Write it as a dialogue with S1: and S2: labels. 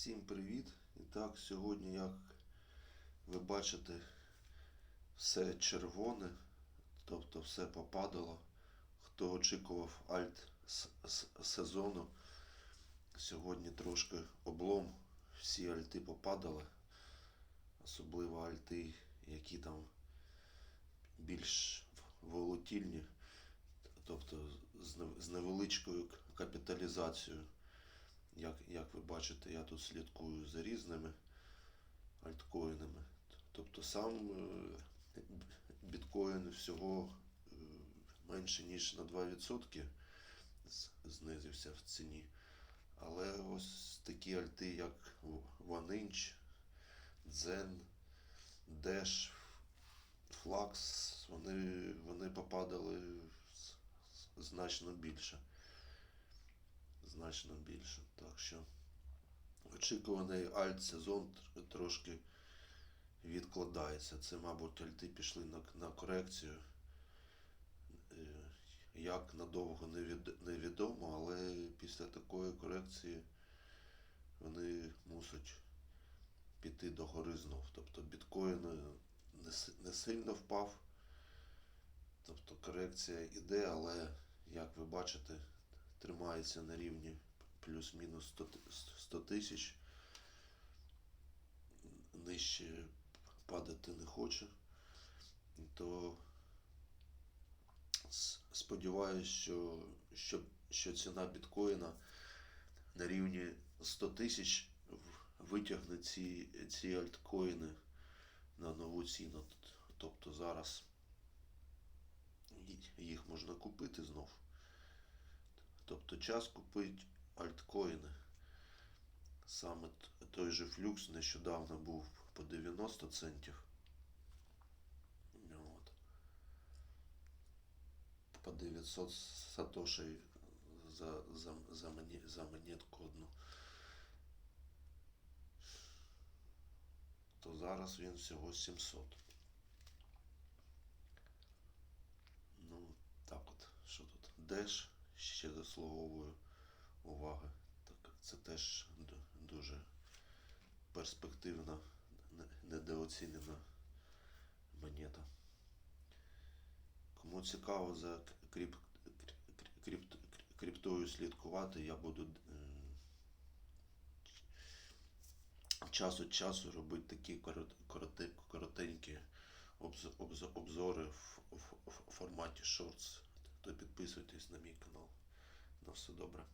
S1: Всім привіт! І так, сьогодні, як ви бачите, все червоне, тобто все попадало. Хто очікував альт сезону, сьогодні трошки облом, всі альти попадали, особливо альти, які там більш волатильні, тобто з невеличкою капіталізацією. Як, як ви бачите, я тут слідкую за різними альткоїнами. Тобто сам е, біткоін всього е, менше ніж на 2% знизився в ціні. Але ось такі альти, як OneInch, Zen, Dash, Flux, вони, вони попадали значно більше значно більше. Так що очікуваний альт-сезон трошки відкладається. Це, мабуть, альти пішли на, на корекцію. Е, Як надовго невід- невідомо, але після такої корекції вони мусять піти до гори знов. Тобто біткоін не, не сильно впав. Тобто корекція йде, але як ви бачите, тримається на рівні плюс-мінус 100 тисяч. Нижче падати не хоче. То с- сподіваюсь, що, що, що ціна біткоїна на рівні 100 тисяч витягне ці, ці альткоїни на нову ціну. Тобто зараз їх можна купити знов. Тобто час купити альткоїни. Саме той же флюкс нещодавно був по 90 центів. От. По 900 сатошей за, за, за, моні- за монетку одну. То зараз він всього 700. Ну, так от, що тут? Деш ще заслуговує уваги. Так, це теж дуже перспективна, недооцінена монета. Кому цікаво за кріп, кріп, криптою слідкувати, я буду час від часу робити такі коротенькі обз- обз- обзори в форматі шортс. То підписуйтесь на мій канал. На все добре.